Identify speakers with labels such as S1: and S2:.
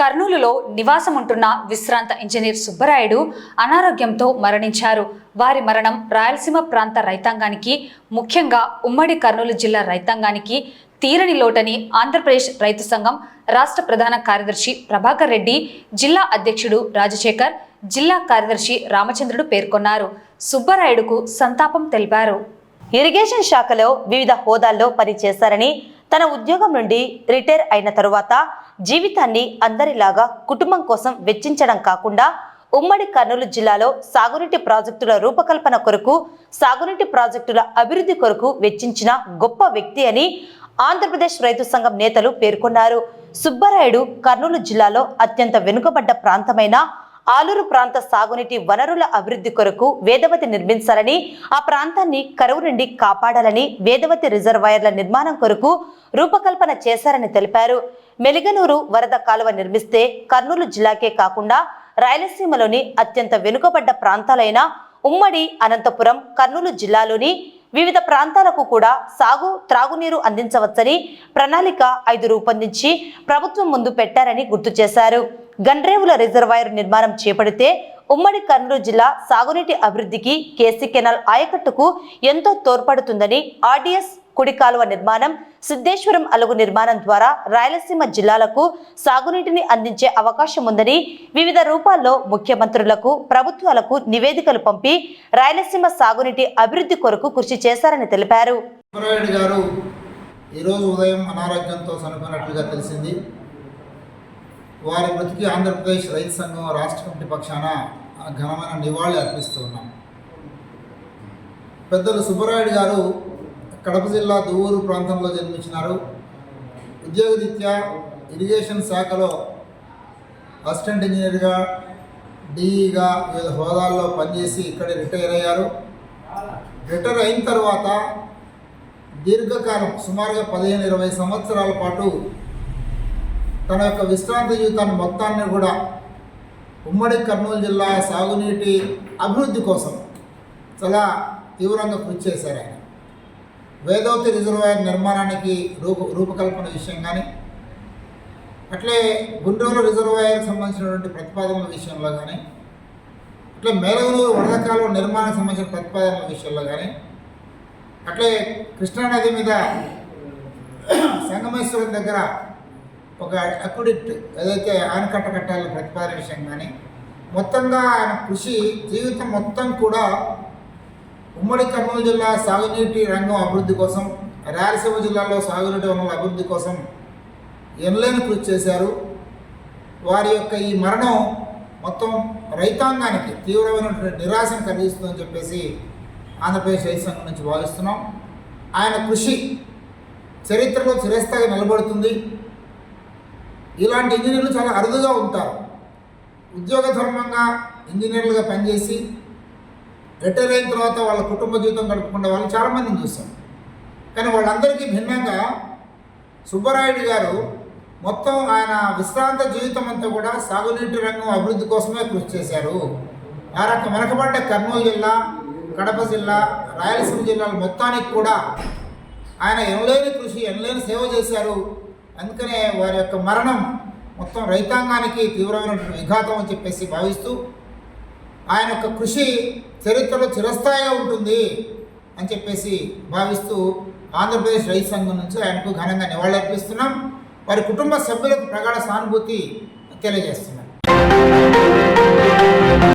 S1: కర్నూలులో నివాసం ఉంటున్న విశ్రాంత ఇంజనీర్ సుబ్బరాయుడు అనారోగ్యంతో మరణించారు. వారి మరణం రాయలసీమ ప్రాంత రైతాంగానికి ముఖ్యంగా ఉమ్మడి కర్నూలు జిల్లా రైతాంగానికి తీరని లోటని ఆంధ్రప్రదేశ్ రైతు సంఘం రాష్ట్ర ప్రధాన కార్యదర్శి ప్రభాకర్ రెడ్డి జిల్లా అధ్యక్షుడు రాజశేఖర్ జిల్లా కార్యదర్శి రామచంద్రుడు పేర్కొన్నారు. సుబ్బరాయుడుకు సంతాపం తెలిపారు.
S2: ఇరిగేషన్ శాఖలో వివిధ హోదాల్లో పనిచేశారని తన ఉద్యోగం నుండి రిటైర్ అయిన తరువాత జీవితాన్ని అందరిలాగా కుటుంబం కోసం వెచ్చించడం కాకుండా ఉమ్మడి కర్నూలు జిల్లాలో సాగునీటి ప్రాజెక్టుల రూపకల్పన కొరకు సాగునీటి ప్రాజెక్టుల అభివృద్ధి కొరకు వెచ్చించిన గొప్ప వ్యక్తి అని ఆంధ్రప్రదేశ్ రైతు సంఘం నేతలు పేర్కొన్నారు. సుబ్బరాయుడు కర్నూలు జిల్లాలో అత్యంత వెనుకబడ్డ ప్రాంతమైన ఆలూరు ప్రాంత సాగునీటి వనరుల అభివృద్ధి కొరకు వేదవతి నిర్మించాలని ఆ ప్రాంతాన్ని కరువు నుండి కాపాడాలని వేదవతి రిజర్వాయర్ల నిర్మాణం కొరకు రూపకల్పన చేశారని తెలిపారు. మెలిగనూరు వరద కాలువ నిర్మిస్తే కర్నూలు జిల్లాకే కాకుండా రాయలసీమలోని అత్యంత వెనుకబడ్డ ప్రాంతాలైన ఉమ్మడి అనంతపురం కర్నూలు జిల్లాలోని వివిధ ప్రాంతాలకు కూడా సాగు త్రాగునీరు అందించవచ్చని ప్రణాళిక ఐదు రూపొందించి ప్రభుత్వం ముందు పెట్టారని గుర్తు చేశారు. గండ్రేవుల రిజర్వాయర్ నిర్మాణం చేపడితే ఉమ్మడి కర్నూలు జిల్లా సాగునీటి అభివృద్ధికి కేసీ కెనాల్ ఆయకట్టుకు ఎంతో తోడ్పడుతుందని ఆర్డీఎస్ కుడి కాలువ నిర్మాణం సిద్ధేశ్వరం అలుగు నిర్మాణం ద్వారా రాయలసీమ జిల్లాలకు సాగునీటిని అందించే అవకాశం ఉందని వివిధ రూపాల్లో ముఖ్యమంత్రులకు ప్రభుత్వాలకు నివేదికలు పంపి రాయలసీమ సాగునీటి అభివృద్ధి కొరకు కృషి చేశారని తెలిపారు.
S3: ఈరోజు ఉదయం అనారోగ్యంతో చనిపోయినట్లుగా తెలిసింది. వారి మృతికి ఆంధ్రప్రదేశ్ రైతు సంఘం రాష్ట్ర కమిటీ పక్షాన ఘనమైన నివాళి అర్పిస్తూ ఉన్నాం. పెద్దలు సుబ్బరాయుడు గారు కడప జిల్లా దువ్వూరు ప్రాంతంలో జన్మించినారు. ఉద్యోగరీత్యా ఇరిగేషన్ శాఖలో అసిస్టెంట్ ఇంజనీర్గా డిఈగా వివిధ హోదాల్లో పనిచేసి ఇక్కడే రిటైర్ అయ్యారు. రిటైర్ అయిన తర్వాత దీర్ఘకాలం సుమారుగా పదిహేను ఇరవై సంవత్సరాల పాటు తన యొక్క విశ్రాంతి జీవితాన్ని మొత్తాన్ని కూడా ఉమ్మడి కర్నూలు జిల్లా సాగునీటి అభివృద్ధి కోసం చాలా తీవ్రంగా కృషి చేశారు ఆయన. వేదవతి రిజర్వాయర్ నిర్మాణానికి రూప రూపకల్పన విషయం కానీ అట్లే గుంటూరు రిజర్వాయర్కి సంబంధించినటువంటి ప్రతిపాదనల విషయంలో కానీ అట్లే మేలగూరు వరద కాలువ నిర్మాణానికి సంబంధించిన ప్రతిపాదనల విషయంలో కానీ అట్లే కృష్ణానది మీద సంగమేశ్వరం దగ్గర ఒక అక్విడిక్ట్ ఏదైతే ఆనకట్ట కట్టాలి ప్రతిపాదన విషయం కానీ మొత్తంగా ఆయన కృషి జీవితం మొత్తం కూడా ఉమ్మడి కర్నూలు జిల్లా సాగునీటి రంగం అభివృద్ధి కోసం రాయలసీమ జిల్లాలో సాగునీటి వనరుల అభివృద్ధి కోసం ఎనలేని కృషి చేశారు. వారి యొక్క ఈ మరణం మొత్తం రైతాంగానికి తీవ్రమైనటువంటి నిరాశను కలిగిస్తుందని చెప్పేసి ఆంధ్రప్రదేశ్ రైతు సంఘం నుంచి భావిస్తున్నాం. ఆయన కృషి చరిత్రలో చిరస్థాయి నిలబడుతుంది. ఇలాంటి ఇంజనీర్లు చాలా అరుదుగా ఉంటారు. ఉద్యోగ ధర్మంగా ఇంజనీర్లుగా పనిచేసి రిటైర్ అయిన తర్వాత వాళ్ళ కుటుంబ జీవితం గడుపుకునే వాళ్ళు చాలామందిని చూస్తాం కానీ వాళ్ళందరికీ భిన్నంగా సుబ్బరాయుడు గారు మొత్తం ఆయన విశ్రాంత జీవితం అంతా కూడా సాగునీటి రంగం అభివృద్ధి కోసమే కృషి చేశారు. ఆ రక వెనకబడ్డ కర్నూలు జిల్లా కడప జిల్లా రాయలసీమ జిల్లాల మొత్తానికి కూడా ఆయన ఎనలేని కృషి ఎనలేని సేవ చేశారు. అందుకనే వారి యొక్క మరణం మొత్తం రైతాంగానికి తీవ్రమైనటువంటి విఘాతం అని చెప్పేసి భావిస్తూ ఆయన యొక్క కృషి చరిత్రలో చిరస్థాయిగా ఉంటుంది అని చెప్పేసి భావిస్తూ ఆంధ్రప్రదేశ్ రైతు సంఘం నుంచి ఆయనకు ఘనంగా నివాళులర్పిస్తున్నాం. వారి కుటుంబ సభ్యులకు ప్రగాఢ సానుభూతి తెలియజేస్తున్నాం.